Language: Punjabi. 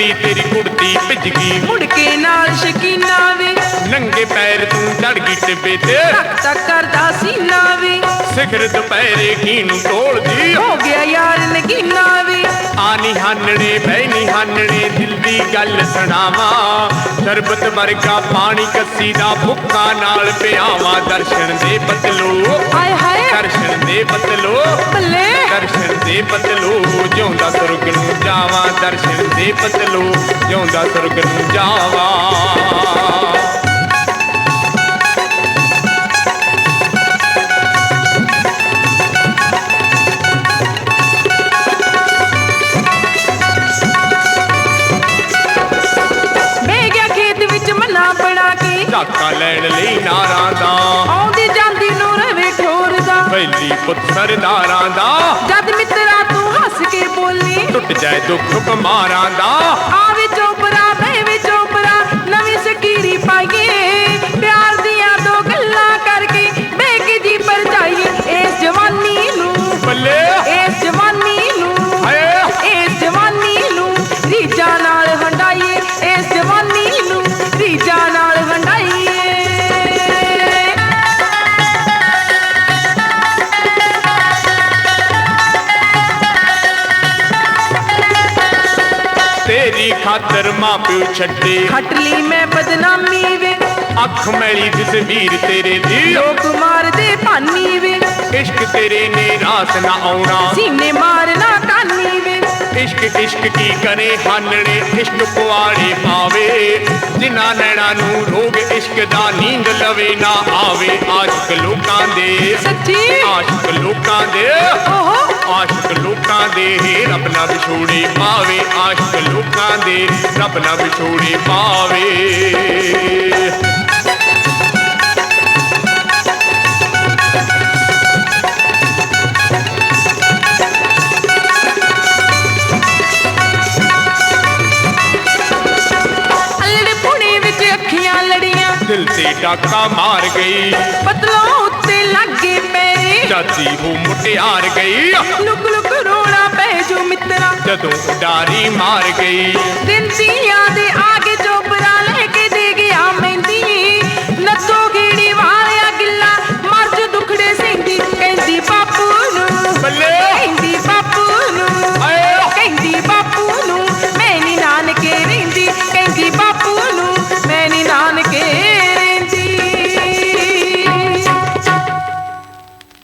ਦੀ ਤੇਰੀ ਕੁੜਤੀ ਭਿੱਜ ਗਈ। ਮੁੜ ਕੇ ਨਾਲ ਸ਼ਕੀਨਾ ਵੇ। ਨੰਗੇ ਪੈਰ ਤੂੰ ਚੜ ਗਈ ਟਿੱਬੇ ਤੇ। ਤੱਕ ਤੱਕ ਕਰਦਾ ਸੀਨਾ ਵੇ। ਸਿਖਰ ਦੁਪਹਿਰੇ ਕੀ ਨੂੰ ਤੋਲਦੀ ਹੋ ਗਿਆ ਯਾਰ ਨਗੀਨਾ ਵੇ। ਆਨੀ ਹਾਨਣੇ ਬੈਨੀ ਹਾਨਣੇ ਦਿਲ ਦੀ ਗੱਲ ਸੁਣਾਵਾ। ਸਰਬਤ ਵਰਗਾ ਪਾਣੀ ਕੱਸੀ ਦਾ ਭੁੱਖਾ ਨਾਲ ਪਿਆਵਾ। ਦਰਸ਼ਨ ਦੇ ਬਤਲੋ ਹਾਏ ਹਾਏ। ਦਰਸ਼ਨ ਦੇ ਬਤਲੋ ਬੱਲੇ। ਦਰਸ਼ਨ ਦੇ ਬਤਲੋ ਜਿਉਂਦਾ ਸੁਰਗ ਨੂੰ ਜਾਵਾਂ ਦਰਸ਼ਨ ਦੇ ਬਦਲੋ ਜਿਉਂਦਾ ਸੁਰਗ ਨੂੰ ਜਾਵਾਂ। ਝਾਕਾ ਲੈਣ ਲਈ ਨਾਰਾਂ ਦਾ। ਆਉਂਦੀ ਜਾਂਦੀ ਨੂੰ ਰਵੇ ਠੋਰਦਾ ਪਹਿਲੀ ਪੁੱਤ ਸਰਦਾਰਾਂ ਦਾ। ਜਦ ਮਿੱਤਰਾ ਕੇ ਬੋਲੀ। ਟੁੱਟ ਜਾਏ ਦੁੱਖ ਕੁਮਾਰਾਂ ਦਾ ਖਾਤਰ ਮਾਂ ਪਿਓ ਛੱਡੇ। ਖੱਟ ਲਈ ਮੈਂ ਬਦਨਾਮੀ ਵੇ। ਅੱਖ ਮੈਲੀ ਤਸਵੀਰ ਤੇਰੇ ਦੀ। ਲੋਕ ਮਾਰਦੇ ਭਾਨੀ ਵੇ। ਇਸ਼ਕ ਤੇਰੇ ਨੇ ਰਾਸ ਨਾ ਆਉਣਾ। ਸੀਨੇ ਮਾਰਨਾ ਕਾਨੀ ਵੇ। ਇਸ਼ਕ ਇਸ਼ਕ ਕੀ ਕਰੇ ਹਾਨਣੇ? ਇਸ਼ਕ ਪੁਆੜੇ ਪਾਵੇ। ਜਿਨ੍ਹਾਂ ਨੈਣਾ ਨੂੰ ਰੋਗ ਇਸ਼ਕ ਦਾ ਨੀਂਦ ਲਵੇ ਨਾ ਆਵੇ। ਆਸ਼ਕ ਲੋਕਾਂ ਦੇ। ਸੱਚੀ? ਆਸ਼ਕ ਲੋਕਾਂ ਦੇ। ਓਹੋ। ਆਸ਼ਕ ਲੋਕਾਂ ਦੇ ਰੱਬ ਨਾ ਵਿਛੋੜੇ ਪਾਵੇ ਆਸ਼ਕ ਲੋਕਾਂ ਦੇ ਰੱਬ ਨਾ ਵਿਛੋੜੇ ਪਾਵੇ। ਅਲੜੇ ਪੁਣੇ ਵਿੱਚ ਅੱਖੀਆਂ ਲੜੀਆਂ। ਦਿਲ ਤੇ ਡਾਕਾ ਮਾਰ ਗਈ। ਬਦਲੋਂ ਉੱਤੇ ਲੱਗੇ ਪੈਰੇ ਚਾਤੀ ਉਹ ਮੁਟਿਆਰ ਗਈ। ਲੁਕ ਜੋ ਮਿੱਤਰਾ ਜਦੋਂ ਉਡਾਰੀ ਮਾਰ ਗਈ ਦਿਨ ਦੀਆਂ